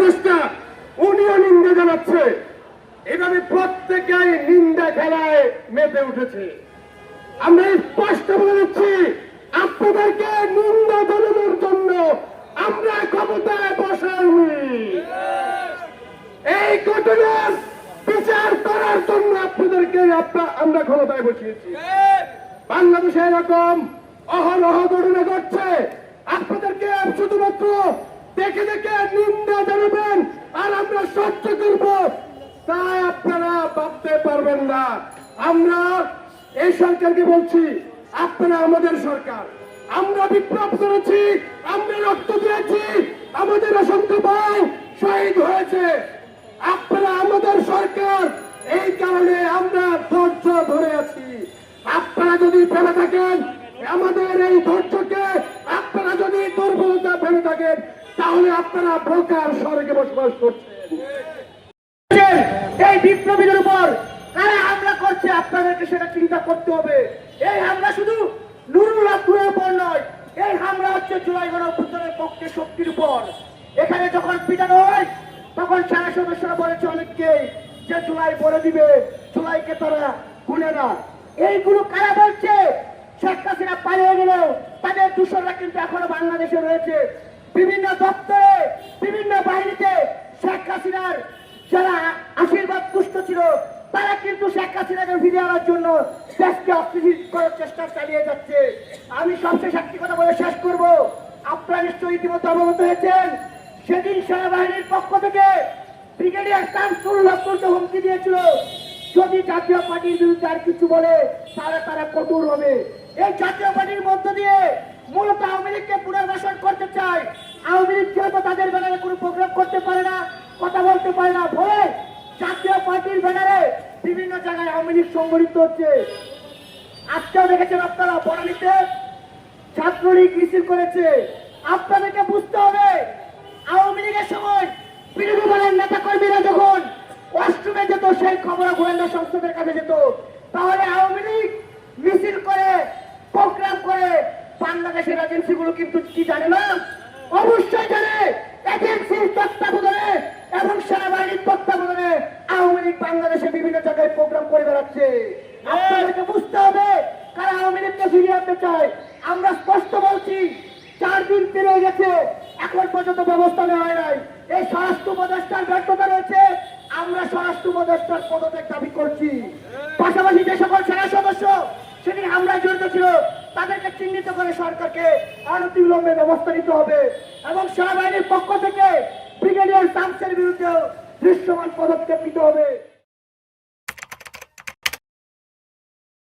উপদেষ্টা উনিও নিন্দা জানাচ্ছে। এভাবে প্রত্যেকেই নিন্দা খেলায় মেতে উঠেছে। আমরা স্পষ্ট বলে দিচ্ছি, আপনাদেরকে নিন্দা জানানোর জন্য আমরা ক্ষমতায় বসাইনি। এই ঘটনার বিচার করার জন্য আপনাদেরকে আমরা ক্ষমতায় বসিয়েছি। বাংলাদেশে এরকম অহরহ ঘটনা ঘটছে। আপনাদেরকে শুধুমাত্র দেখে দেখে আর আমরা সহ্য করব, তাই আপনারা ভাবতে পারবেন না। আমরা এই সরকারকে বলছি, আপনারা আমাদের সরকার। আমরা বিপ্লব করেছি, আমরা রক্ত দিয়েছি, আমাদের অসংখ্য ভাই শহীদ হয়েছে। আপনারা আমাদের সরকার, এই কারণে আমরা ধৈর্য ধরে আছি। আপনারা যদি ফেলে থাকেন, আমাদের এই ধৈর্যকে আপনারা যদি দুর্বলতা ফেলে থাকেন, তাহলে আপনারা বোকার স্বর্গে বসবাস করছেন। এই বিপ্লবীদের উপর কারা হামলা করছে আপনাদেরকে সেটা চিন্তা করতে হবে। এই হামলা শুধু নুরুল আব্দুলের উপর নয়, এই হামলা হচ্ছে জুলাই গণঅভ্যুত্থানের পক্ষে শক্তির উপর। এখানে যখন পিটানো হয়, তখন সেনা সদস্যরা বলেছে অনেককে যে জুলাই বলে দিবে, জুলাইকে তারা গুনে না। এইগুলো কারা বলছে? শেখ হাসিনা পালিয়ে গেলেও তাদের দূষণরা কিন্তু এখনও বাংলাদেশে রয়েছে। বিভিন্ন দপ্তরে, বিভিন্ন বাহিনীতে শেখ হাসিনার যারা আশীর্বাদ পুষ্ট ছিল, তারা কিন্তু শেখ হাসিনাকে ফিরে আনার জন্য দেশকে অস্থিতিশীল করার চেষ্টা চালিয়ে যাচ্ছে। আমি সবচেয়ে একটি কথা বলে শেষ করব। আপনারা নিশ্চয়ই ইতিমধ্যে অবগত হয়েছেন, সেদিন সেনাবাহিনীর পক্ষ থেকে ব্রিগেডিয়ার শামসুল হককে হুমকি দিয়েছিল। যদি জাতীয় পার্টির বিরুদ্ধে আর কিছু বলে, তাহলে তারা কঠোর হবে। এই জাতীয় পার্টির মধ্য দিয়ে মূলত আওয়ামী লীগকে পুনর্বাসন করতে চায়। আওয়ামী লীগ যেহেতু তাদের ব্যানারে কোনো প্রোগ্রাম করতে পারে না, কথা বলতে পারে না পার্টির ব্যানারে বিভিন্ন জায়গায় আওয়ামী লীগ সংগঠিত হচ্ছে। আজকেও দেখেছেন আপনারা বনানীতে ছাত্রলীগ মিছিল করেছে। আপনাদেরকে বুঝতে হবে, আওয়ামী লীগের সময় বিরোধী দলের নেতা কর্মীরা যখন ওয়াশরুমে যেত, সেই খবর গোয়েন্দা সংস্থাদের কাছে যেত। তাহলে আওয়ামী লীগ মিছিল করে, প্রোগ্রাম করে বাংলাদেশের এজেন্সিগুলো কিন্তু কি জানে না? অবশ্যই জানে। এজেন্সির তত্ত্বাবধানে এবং সেনাবাহিনীর তত্ত্বাবধানে লীগ বাংলাদেশে বিভিন্ন জায়গায় প্রোগ্রাম করে বেড়াচ্ছে। আপনাদেরকে বুঝতে হবে, কারা আওয়ামী লীগকে ফিরিয়ে আনতে চায়। আমরা স্পষ্ট বলছি, চার দিন পেরিয়ে গেছে, এখন পর্যন্ত ব্যবস্থা নেওয়া নাই। এই স্বরাষ্ট্র উপদেষ্টার ব্যর্থতা রয়েছে, আমরা স্বরাষ্ট্র উপদেষ্টার পদত্যাগ দাবি করছি। পাশাপাশি যে সকল সেনা সদস্য, সেদিন হামলায় জড়িত ছিল, তাদেরকে চিহ্নিত করে সরকারকে অনতিবিলম্বে ব্যবস্থা নিতে হবে। এবং সেনাবাহিনীর পক্ষ থেকে ব্রিগেডিয়ার শামসের বিরুদ্ধে দৃশ্যমান পদক্ষেপ নিতে হবে।